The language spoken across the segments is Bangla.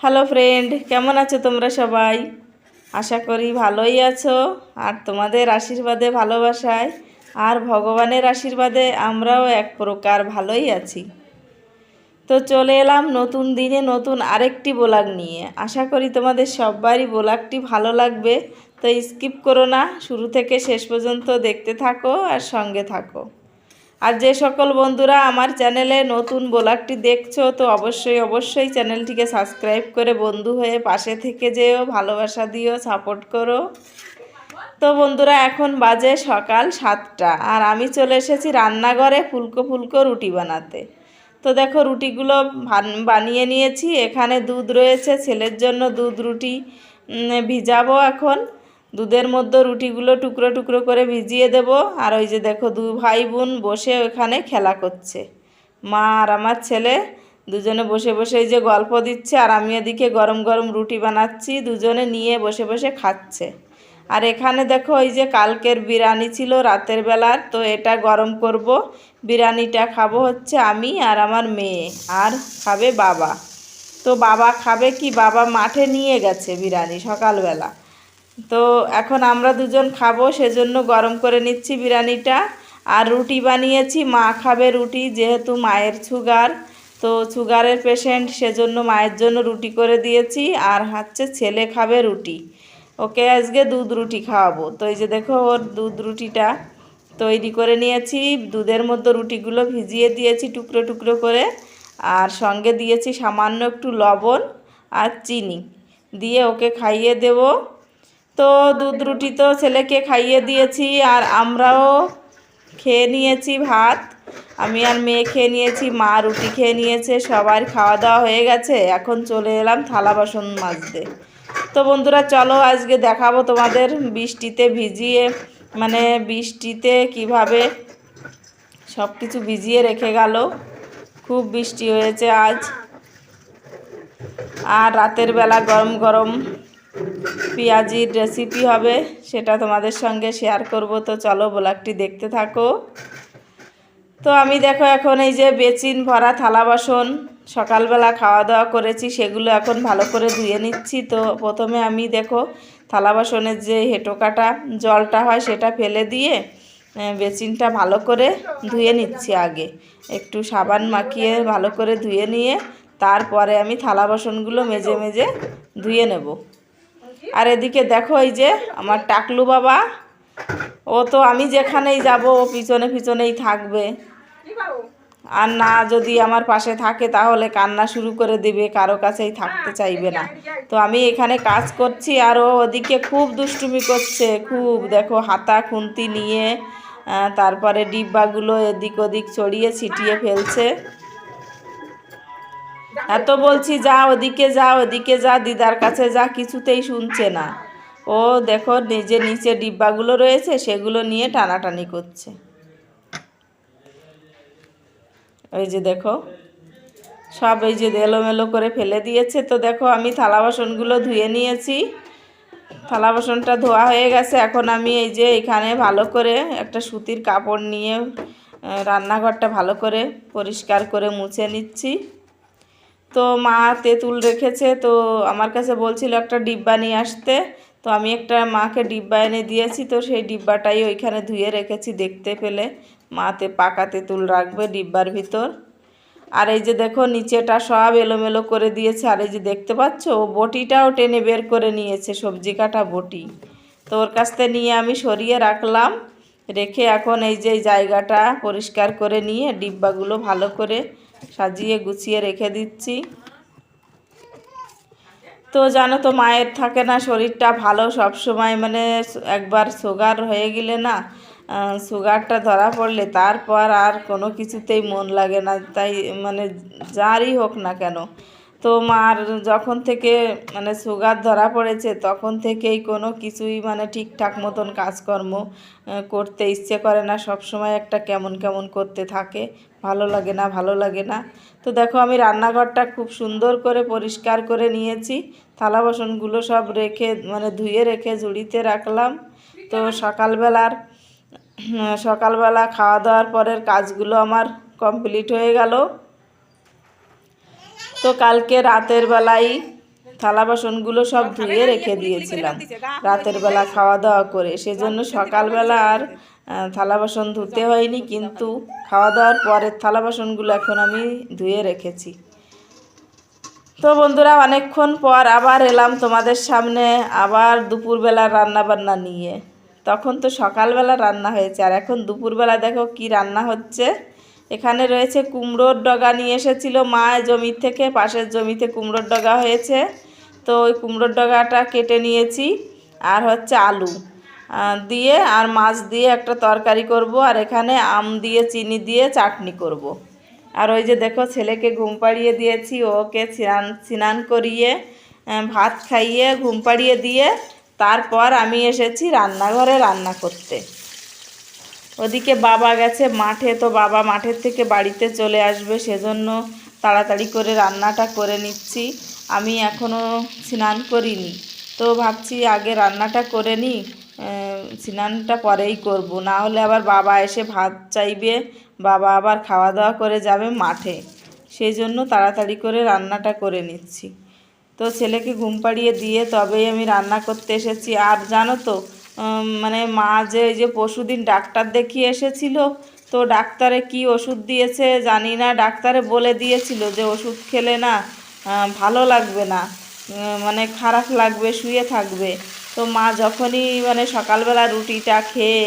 হ্যালো ফ্রেন্ড, কেমন আছো তোমরা সবাই? আশা করি ভালোই আছো। আর তোমাদের আশীর্বাদে, ভালোবাসায়, আর ভগবানের আশীর্বাদে আমরাও এক প্রকার ভালোই আছি। তো চলে এলাম নতুন দিনে নতুন আরেকটি ব্লগ নিয়ে। আশা করি তোমাদের সবারই ব্লগটি ভালো লাগবে। তো স্কিপ করো না, শুরু থেকে শেষ পর্যন্ত দেখতে থাকো আর সঙ্গে থাকো। আর যে সকল বন্ধুরা আমার চ্যানেলে নতুন ব্লগটি দেখছ, তো অবশ্যই অবশ্যই চ্যানেলটিকে সাবস্ক্রাইব করে বন্ধু হয়ে পাশে থেকে যেও, ভালোবাসা দিও, সাপোর্ট করো। তো বন্ধুরা, এখন বাজে সকাল সাতটা আর আমি চলে এসেছি রান্নাঘরে ফুলকো ফুলকো রুটি বানাতে। তো দেখো, রুটিগুলো বানিয়ে নিয়েছি। এখানে দুধ রয়েছে, ছেলের জন্য দুধ রুটি ভিজাবো এখন। দুধের মধ্যে রুটিগুলো টুকরো টুকরো করে ভিজিয়ে দেব। আর ওই যে দেখো দু ভাই বোন বসে ওখানে খেলা করছে। মা আর আমার ছেলে দুজনে বসে বসে যে গল্প দিচ্ছে, আর আমি এদিকে গরম গরম রুটি বানাচ্ছি, দুজনে নিয়ে বসে বসে খাচ্ছে। আর এখানে দেখো ওই যে কালকের বিরিয়ানি ছিল রাতের বেলার, তো এটা গরম করব। বিরিয়ানিটা খাব হচ্ছে আমি আর আমার মেয়ে, আর খাবে বাবা। তো বাবা খাবে কি? বাবা মাঠে নিয়ে গেছে বিরিয়ানি সকালবেলা। তো এখন আমরা দুজন খাব, সেজন্য গরম করে নিচ্ছি বিরিয়ানিটা। আর রুটি বানিয়েছি, মা খাবে রুটি যেহেতু মায়ের সুগার। তো সুগারের পেশেন্ট, সেজন্য মায়ের জন্য রুটি করে দিয়েছি। আর হচ্ছে ছেলে খাবে রুটি। ওকে আজকে দুধ রুটি খাওয়াবো। তো এই যে দেখো ওর দুধ রুটিটা তৈরি করে নিয়েছি। দুধের মধ্যে রুটিগুলো ভিজিয়ে দিয়েছি টুকরো টুকরো করে। আর সঙ্গে দিয়েছি সামান্য একটু লবণ আর চিনি। দিয়ে ওকে খাইয়ে দেবো। তো দুধ রুটি তো ছেলেকে খাইয়ে দিয়েছি আর আমরাও খেয়ে নিয়েছি ভাত। আমি আর মেয়ে খেয়ে নিয়েছি, মা রুটি খেয়ে নিয়েছে, সবার খাওয়া দাওয়া হয়ে গেছে। এখন চলে এলাম থালা বাসন মাজতে। তো বন্ধুরা, চলো আজকে দেখাবো তোমাদের বৃষ্টিতে ভিজিয়ে মানে বৃষ্টিতে কীভাবে সব কিছু ভিজিয়ে রেখে গেল। খুব বৃষ্টি হয়েছে আজ। আর রাতের বেলা গরম গরম পেঁয়াজির রেসিপি হবে, সেটা তোমাদের সঙ্গে শেয়ার করব। তো চলো ব্লগটি দেখতে থাকো। তো আমি দেখো এখন এই যে বেচিন ভরা থালা বাসন, সকালবেলা খাওয়া দাওয়া করেছি, সেগুলো এখন ভালো করে ধুয়ে নিচ্ছি। তো প্রথমে আমি দেখো থালা বাসনের যে হেঁটো কাটা জলটা হয় সেটা ফেলে দিয়ে বেচিনটা ভালো করে ধুয়ে নিচ্ছি আগে। একটু সাবান মাখিয়ে ভালো করে ধুয়ে নিয়ে, তারপরে আমি থালা বাসনগুলো মেজে মেজে ধুয়ে নেব। আর এদিকে দেখো এই যে আমার টাকলু বাবা, ও তো আমি যেখানেই যাব, ও পিছনে পিছনেই থাকবে। আর না যদি আমার পাশে থাকে, তাহলে কান্না শুরু করে দিবে, কারও কাছেই থাকতে চাইবে না। তো আমি এখানে কাজ করছি, আর ওদিকে খুব দুষ্টুমি করছে, খুব। দেখো, হাতা খুন্তি নিয়ে তারপরে ডিব্বাগুলো এদিক ওদিক ছড়িয়ে ছিটিয়ে ফেলছে। এত বলছি, যা ওদিকে যা ওদিকে, যা, দিদার কাছে যা কিছুতেই শুনছে না। ও দেখো, নিজে নিচে ডিব্বাগুলো রয়েছে, সেগুলো নিয়ে টানাটানি করছে। ওই যে দেখো, সব এই যে এলোমেলো করে ফেলে দিয়েছে। তো দেখো, আমি থালা বাসনগুলো ধুয়ে নিয়েছি। থালা বাসনটা ধোয়া হয়ে গেছে। এখন আমি এই যে এখানে ভালো করে একটা সুতির কাপড় নিয়ে রান্নাঘরটা ভালো করে পরিষ্কার করে মুছে নিচ্ছি। তো মা তেঁতুল রেখেছে, তো আমার কাছে বলছিল একটা ডিব্বা নিয়ে আসতে। তো আমি একটা মাকে ডিব্বা এনে দিয়েছি, তো সেই ডিব্বাটাই ওইখানে ধুয়ে রেখেছি দেখতে পেলে। মাতে পাকা তেঁতুল রাখবে ডিব্বার ভিতর। আর এই যে দেখো, নিচেটা সব এলোমেলো করে দিয়েছে। আর এই যে দেখতে পাচ্ছ, ও বটিটাও টেনে বের করে নিয়েছে, সবজি কাটা বটি। তো ওর কাছ থেকে নিয়ে আমি সরিয়ে রাখলাম। রেখে এখন এই যে জায়গাটা পরিষ্কার করে নিয়ে ডিব্বাগুলো ভালো করে সাজিয়ে গুছিয়ে রেখে দিচ্ছি। তো জানো তো মায়ের থাকে না, শরীরটা ভালো সব সময় মানে একবার সুগার হয়ে গেলে না সুগারটা ধরা পড়লে তারপর আর কোনো কিছুতেই মন লাগে না, তাই মানে যারই হোক না কেন। তো মার যখন থেকে মানে সুগার ধরা পড়েছে, তখন থেকেই কোনো কিছুই মানে ঠিকঠাক মতন কাজকর্ম করতে ইচ্ছে করে না, সব সময় একটা কেমন কেমন করতে থাকে। ভালো লাগে না, ভালো লাগে না। তো দেখো, আমি রান্নাঘরটা খুব সুন্দর করে পরিষ্কার করে নিয়েছি। থালা বাসনগুলো সব রেখে মানে ধুয়ে রেখে ঝুড়িতে রাখলাম। তো সকালবেলার সকালবেলা খাওয়া দাওয়ার পরের কাজগুলো আমার কমপ্লিট হয়ে গেল। তো কালকে রাতের বেলায় থালা বাসনগুলো সব ধুয়ে রেখে দিয়েছিলাম। রাতের বেলা খাওয়া দাওয়া করে। সেজন্য সকালবেলা আর থালা বাসন ধুতে হয়নি, কিন্তু খাওয়া দাওয়ার পরের থালা বাসনগুলো এখন আমি ধুয়ে রেখেছি। তো বন্ধুরা, অনেকক্ষণ পর আবার এলাম তোমাদের সামনে, আবার দুপুরবেলা রান্না বান্না নিয়ে। তখন তো সকালবেলা রান্না হয়েছে, আর এখন দুপুরবেলা দেখো কি রান্না হচ্ছে। এখানে রয়েছে কুমড়োর ডগা নিয়ে এসেছিল মা জমি থেকে, পাশের জমিতে কুমড়োর ডগা হয়েছে। তো ওই কুমড়োর ডগাটা কেটে নিয়েছি, আর হচ্ছে আলু। দিয়ে আর মাছ দিয়ে একটা তরকারি করব, আর এখানে আম দিয়ে, চিনি দিয়ে চাটনি করব। আর ওই যে দেখো, ছেলেকে ঘুম পাড়িয়ে দিয়েছি, ওকে স্নান স্নান করিয়ে ভাত খাইয়ে, ঘুম পাড়িয়ে দিয়ে তারপর আমি এসেছি রান্নাঘরে রান্না করতে। ওদিকে বাবা গেছে মাঠে, তো বাবা মাঠের থেকে বাড়িতে চলে আসবে, সেজন্য তাড়াতাড়ি করে রান্নাটা করে নিচ্ছি। আমি এখনও স্নান করিনি, তো ভাবছি আগে রান্নাটা করে নিই। স্নানটা পরেই করব। না হলে আবার বাবা এসে ভাত চাইবে, বাবা আবার খাওয়া দাওয়া করে যাবে মাঠে। সেই জন্য তাড়াতাড়ি করে রান্নাটা করে নিচ্ছি। তো ছেলেকে ঘুম পাড়িয়ে দিয়ে তবেই আমি রান্না করতে এসেছি। আর জানো তো মানে মা যে, এই যে পরশুদিন ডাক্তার দেখিয়ে এসেছিল, তো ডাক্তারে কি ওষুধ দিয়েছে জানি না। ডাক্তারে বলে দিয়েছিল যে ওষুধ খেলে না ভালো লাগবে না মানে খারাপ লাগবে, শুয়ে থাকবে। তো মা যখনই মানে সকালবেলা রুটিটা খেয়ে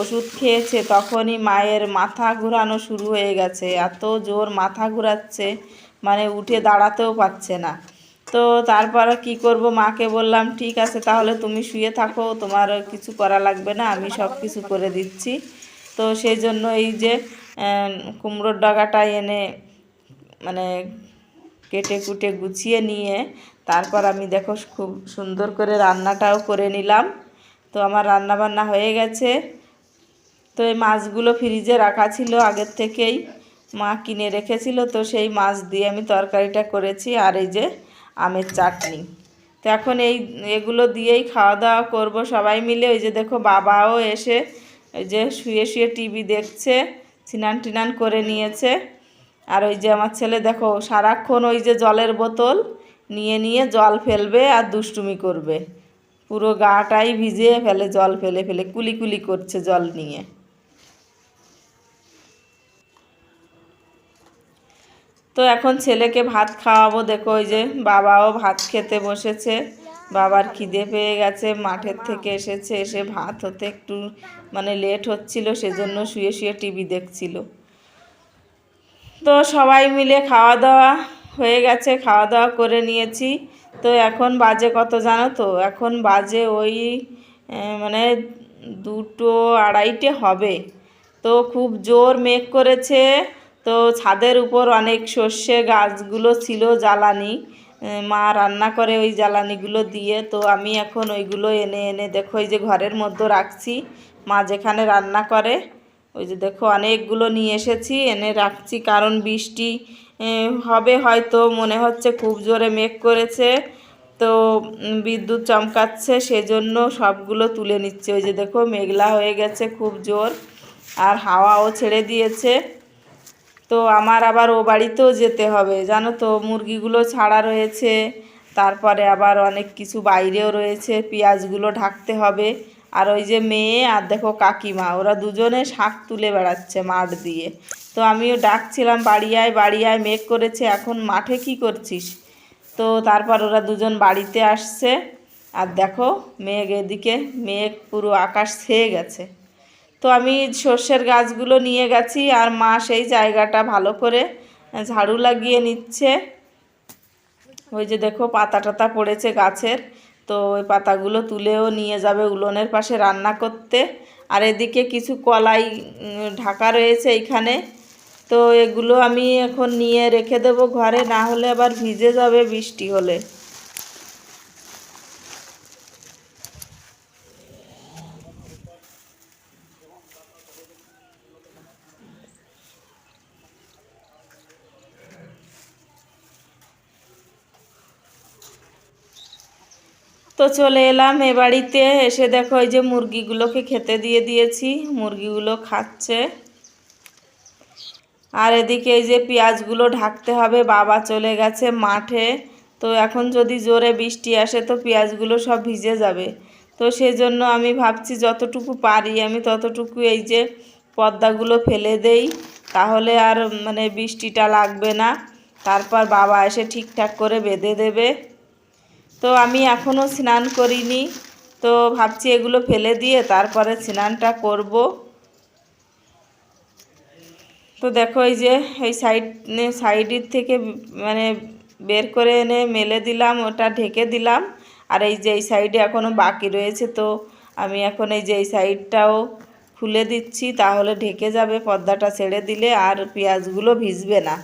ওষুধ খেয়েছে তখনই মায়ের মাথা ঘোরানো শুরু হয়ে গেছে। এত জোর মাথা ঘোরাচ্ছে মানে উঠে দাঁড়াতেও পারছে না। তো তারপর কি করব? মাকে বললাম, ঠিক আছে, তাহলে তুমি শুয়ে থাকো, তোমার কিছু করা লাগবে না, আমি সব কিছু করে দিচ্ছি। তো সেই জন্য এই যে কুমড়োর ডগাটা এনে মানে কেটে কুটে গুছিয়ে নিয়ে তারপর আমি দেখো খুব সুন্দর করে রান্নাটাও করে নিলাম। তো আমার রান্না বান্না হয়ে গেছে। তো এই মাছগুলো ফ্রিজে রাখা ছিল আগের থেকেই। মা কিনে রেখেছিল, তো সেই মাছ দিয়ে আমি তরকারিটা করেছি আর এই যে আমের চাটনি। তো এখন এই, এগুলো দিয়েই খাওয়া দাওয়া করব সবাই মিলে। ওই যে দেখো বাবাও এসে ওই যে শুয়ে শুয়ে টিভি দেখছে স্নান টিনান করে নিয়েছে। আর ওই যে আমার ছেলে দেখো সারাক্ষণ ওই যে জলের বোতল নিয়ে নিয়ে জল ফেলবে আর দুষ্টুমি করবে। পুরো গাটাই ভিজিয়ে ফেলে, জল ফেলে ফেলে, কুলি কুলি করছে জল নিয়ে। তো এখন ছেলেকে ভাত খাওয়াবো, দেখো ওই যে বাবাও ভাত খেতে বসেছে। বাবার খিদে পেয়ে গেছে, মাঠের থেকে এসেছে, এসে ভাত হতে একটু মানে লেট হচ্ছিল, সেজন্য শুয়ে শুয়ে টিভি দেখছিল। তো সবাই মিলে খাওয়া দাওয়া হয়ে গেছে খাওয়া দাওয়া করে নিয়েছি। তো এখন বাজে কত জানো তো? এখন বাজে ওই মানে দুটো আড়াইটে হবে। তো খুব জোর মেঘ করেছে। তো ছাদের উপর অনেক সর্ষে গাছগুলো ছিল জ্বালানি। মা রান্না করে ওই জ্বালানিগুলো দিয়ে। তো আমি এখন ওইগুলো এনে এনে দেখো এই যে ঘরের মধ্যে রাখছি। মা যেখানে রান্না করে, ওই যে দেখো অনেকগুলো নিয়ে এসেছি। এনে রাখছি কারণ বৃষ্টি হবে হয়তো, মনে হচ্ছে খুব জোরে মেঘ করেছে। তো বিদ্যুৎ চমকাচ্ছে, সেজন্য সবগুলো তুলে নিচ্ছে। ওই যে দেখো, মেঘলা হয়ে গেছে খুব জোর, আর হাওয়াও ছেড়ে দিয়েছে। তো, আমার আবার ও বাড়িতেও যেতে হবে। জানো তো, মুরগিগুলো ছাড়া রয়েছে, তারপরে আবার অনেক কিছু বাইরেও রয়েছে, পেঁয়াজগুলো ঢাকতে হবে। আর ওই যে মেয়ে আর দেখো কাকিমা, ওরা দুজনে শাক তুলে বেড়াচ্ছে মাঠ দিয়ে। তো আমিও ডাকছিলাম, বাড়ি আয় বাড়ি আয়, মেঘ করেছে, এখন মাঠে কি করছিস? তো তারপর ওরা দুজন বাড়িতে আসছে। আর দেখো মেঘ এদিকে, মেঘ পুরো আকাশ ছেয়ে গেছে। তো আমি সর্ষের গাছগুলো নিয়ে গেছি আর মা সেই জায়গাটা ভালো করে ঝাড়ু লাগিয়ে নিচ্ছে। ওই যে দেখো পাতা টাতা পড়েছে গাছের। তো ওই পাতাগুলো তুলেও নিয়ে যাবে উলনের পাশে রান্না করতে। আর এদিকে কিছু কলাই ঢাকা রয়েছে এইখানে। তো এগুলো আমি এখন নিয়ে রেখে দেবো ঘরে, না হলে আবার ভিজে যাবে বৃষ্টি হলে। তো চলে এলাম এ বাড়িতে। এসে দেখো এই যে মুরগিগুলোকে খেতে দিয়ে দিয়েছি, মুরগিগুলো খাচ্ছে। আর এদিকে এই যে পেঁয়াজগুলো ঢাকতে হবে, বাবা চলে গেছে মাঠে। তো এখন যদি জোরে বৃষ্টি আসে তো পেঁয়াজগুলো সব ভিজে যাবে। তো সেই জন্য আমি ভাবছি যতটুকু পারি আমি ততটুকু এই যে পর্দাগুলো ফেলে দেই। তাহলে আর মানে বৃষ্টিটা লাগবে না। তারপর বাবা এসে ঠিকঠাক করে বেঁধে দেবে। তো আমি এখনও স্নান করিনি। তো ভাবছি এগুলো ফেলে দিয়ে তারপরে স্নানটা করব। তো দেখো এই যে, এই সাইড সাইডের থেকে মানে বের করে এনে মেলে দিলাম, ওটা ঢেকে দিলাম। আর এই যে এই সাইডে এখনও বাকি রয়েছে, তো আমি এখন এই যে এই সাইডটাও খুলে দিচ্ছি, তাহলে ঢেকে যাবে, পর্দাটা ছেড়ে দিলে আর পেঁয়াজগুলো ভিজবে না।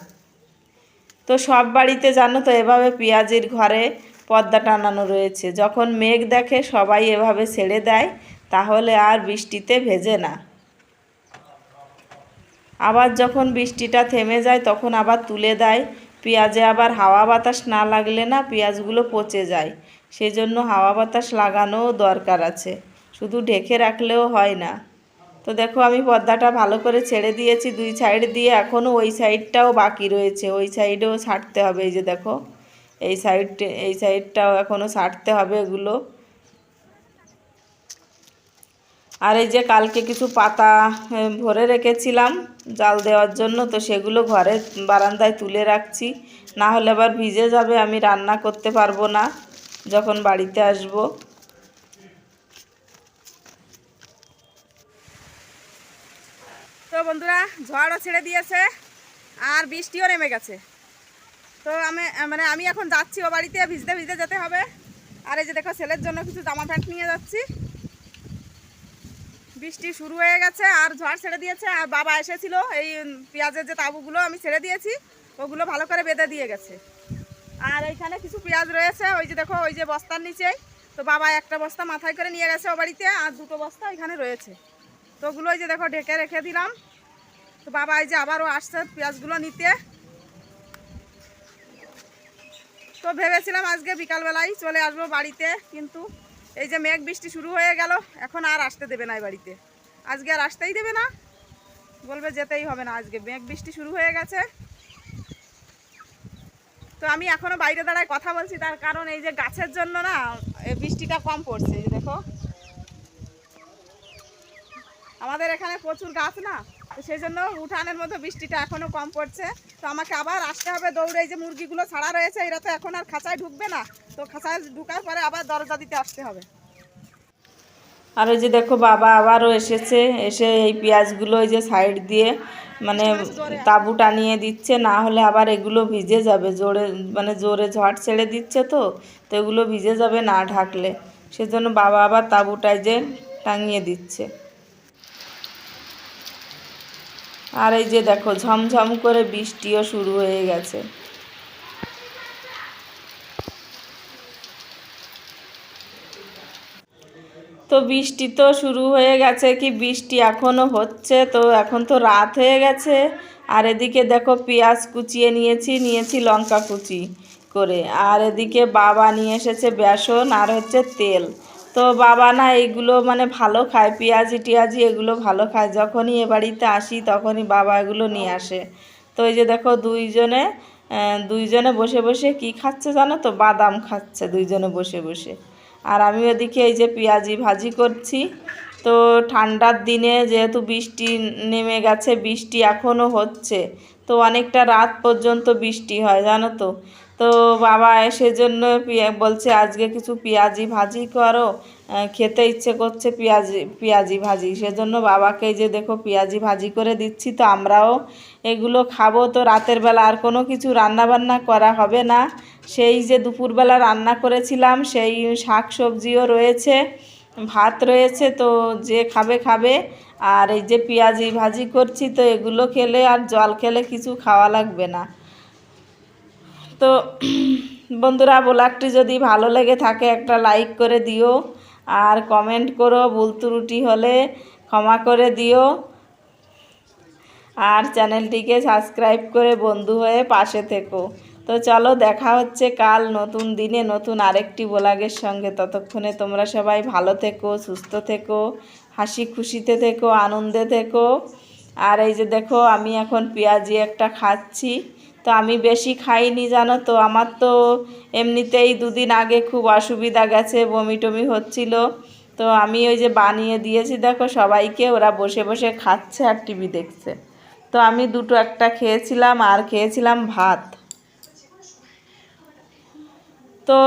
তো সব বাড়িতে জানো তো, এভাবে পেঁয়াজের ঘরে পর্দা টানানো রয়েছে। যখন মেঘ দেখে সবাই এভাবে ছেড়ে দেয়, তাহলে আর বৃষ্টিতে ভেজে না। আবার যখন বৃষ্টিটা থেমে যায়, তখন আবার তুলে দেয়। পেঁয়াজে আবার হাওয়া বাতাস না লাগলে না পেঁয়াজগুলো পচে যায়। সেই জন্য হাওয়া বাতাস লাগানোও দরকার আছে। শুধু ঢেকে রাখলেও হয় না। তো দেখো, আমি পর্দাটা ভালো করে ছেড়ে দিয়েছি। দুই সাইড দিয়ে এখনও ওই সাইডটাও বাকি রয়েছে। ওই সাইডেও ছাড়তে হবে। এই যে দেখো এই সাইড এই সাইডটাও এখনও ছাড়তে হবে এগুলো। আর এই যে কালকে কিছু পাতা ভরে রেখেছিলাম জাল দেওয়ার জন্য, তো সেগুলো ঘরে বারান্দায় তুলে রাখছি। না হলে আবার ভিজে যাবে, আমি রান্না করতে পারব না যখন বাড়িতে আসব। তো বন্ধুরা, ঝড়ও ছেড়ে দিয়েছে, আর বৃষ্টিও নেমে গেছে। তো আমি মানে আমি এখন যাচ্ছি ও বাড়িতে, ভিজতে ভিজতে যেতে হবে। আর এই যে দেখো, ছেলের জন্য কিছু জামা প্যান্ট নিয়ে যাচ্ছি। বৃষ্টি শুরু হয়ে গেছে, আর ঝড় ছেড়ে দিয়েছে। আর বাবা এসেছিল, এই পেঁয়াজের যে তাবুগুলো আমি ছেড়ে দিয়েছি, ওগুলো ভালো করে বেঁধে দিয়ে গেছে। আর এইখানে কিছু পেঁয়াজ রয়েছে, ওই যে দেখো, ওই যে বস্তার নিচেই। তো বাবা একটা বস্তা মাথায় করে নিয়ে গেছে ও বাড়িতে, আর দুটো বস্তা এখানে রয়েছে। তো ওগুলো ওই যে দেখো, ঢেকে রেখে দিলাম। তো বাবা এই যে আবারও আসছে পেঁয়াজগুলো নিতে। তো ভেবেছিলাম আজকে বিকালবেলায় চলে আসব বাড়িতে, কিন্তু এই যে মেঘ বৃষ্টি শুরু হয়ে গেল, এখন আর আসতে দেবে না বাড়িতে। আজকে আর আসতেই দেবে না। বলবে যেতেই হবে না আজকে। মেঘ বৃষ্টি শুরু হয়ে গেছে। তো আমি এখনও বাইরে দাঁড়ায় কথা বলছি, তার কারণ এই যে গাছের জন্য না বৃষ্টিটা কম পড়ছে দেখো। আমাদের এখানে প্রচুর গাছ না তো সেই জন্য উঠানের মধ্যে বৃষ্টিটা এখনও কম পড়ছে। তো আমাকে আবার আসতে হবে দৌড়ে এই যে মুরগিগুলো ছাড়া রয়েছে এরা তো এখন আর খাঁচায় ঢুকবে না। তো খাঁচায় ঢুকার পরে আবার দরজা দিতে আসতে হবে। আর ওই যে দেখো বাবা আবারও এসেছে এসে এই পেঁয়াজগুলো ওই যে সাইড দিয়ে মানে তাবু টানিয়ে দিচ্ছে না হলে আবার এগুলো ভিজে যাবে জোরে মানে জোরে ঝড় ছেড়ে দিচ্ছে তো তো এগুলো ভিজে যাবে না ঢাকলে। সেজন্য বাবা আবার তাবুটাই যে টাঙিয়ে দিচ্ছে। আর এই যে দেখো, ঝমঝম করে বৃষ্টিও শুরু হয়ে গেছে। তো বৃষ্টি তো শুরু হয়ে গেছে কি, বৃষ্টি এখনও হচ্ছে, তো এখন তো রাত হয়ে গেছে। আর এদিকে দেখো, পেঁয়াজ কুচিয়ে নিয়েছি নিয়েছি লঙ্কা কুচি করে। আর এদিকে বাবা নিয়ে এসেছে বেসন আর হচ্ছে তেল। তো বাবা না এগুলো মানে ভালো খায়, পেঁয়াজি টিয়াজি এগুলো ভালো খায়। যখনই এ বাড়িতে আসি তখনই বাবা এগুলো নিয়ে আসে। তো এই যে দেখো দুইজনে দুইজনে বসে বসে কি খাচ্ছে জানো তো? বাদাম খাচ্ছে দুইজনে বসে বসে। আর আমি ওদিকে এই যে পেঁয়াজি ভাজি করছি। তো ঠান্ডার দিনে যেহেতু বৃষ্টি নেমে গেছে, বৃষ্টি এখনও হচ্ছে। তো অনেকটা রাত পর্যন্ত বৃষ্টি হয়, জানো তো? তো বাবা সেজন্য বলছে, আজকে কিছু পেঁয়াজি ভাজি করো। খেতে ইচ্ছে করছে পেঁয়াজি পেঁয়াজি ভাজি। সেজন্য বাবাকে যে দেখো, পেঁয়াজি ভাজি করে দিচ্ছি, তো আমরাও এগুলো খাব। তো রাতের বেলা আর কোনো কিছু রান্না বান্না করা হবে না। সেই যে দুপুরবেলা রান্না করেছিলাম, সেই শাক সবজিও রয়েছে, ভাত রয়েছে, তো যে খাবে খাবে। আর এই যে পেঁয়াজি ভাজি করছি, তো এগুলো খেলে আর জল খেলে কিছু খাওয়া লাগবে না। তো বন্ধুরা ব্লগটি যদি ভালো লেগে থাকে একটা লাইক করে দিও আর কমেন্ট করো ভুল ত্রুটি হলে ক্ষমা করে দিও। আর চ্যানেলটিকে সাবস্ক্রাইব করে বন্ধু হয়ে পাশে থেকো। তো চলো দেখা হচ্ছে কাল নতুন দিনে নতুন আরেকটি ব্লগের সঙ্গে। ততক্ষণে তোমরা সবাই ভালো থেকো, সুস্থ থেকো, হাসি খুশিতে থেকো, আনন্দে থেকো। আর এই যে দেখো আমি এখন পেঁয়াজি একটা খাচ্ছি। তো আমি বেশি খাইনি, জানো তো। আমার তো এমনিতেই দুদিন আগে খুব অসুবিধা গেছে বমি টমি হচ্ছিল। তো আমি ওই যে বানিয়ে দিয়েছি, দেখো সবাইকে, ওরা বসে বসে খাচ্ছে আর টিভি দেখছে। তো আমি দুটো একটা খেয়েছিলাম আর খেয়েছিলাম ভাত। তো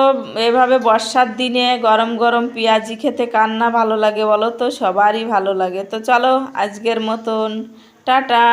এভাবে বর্ষার দিনে গরম গরম পেঁয়াজি খেতে কান্না ভালো লাগে বলো তো? সবারই ভালো লাগে। তো চলো আজকের মতন, টাটা।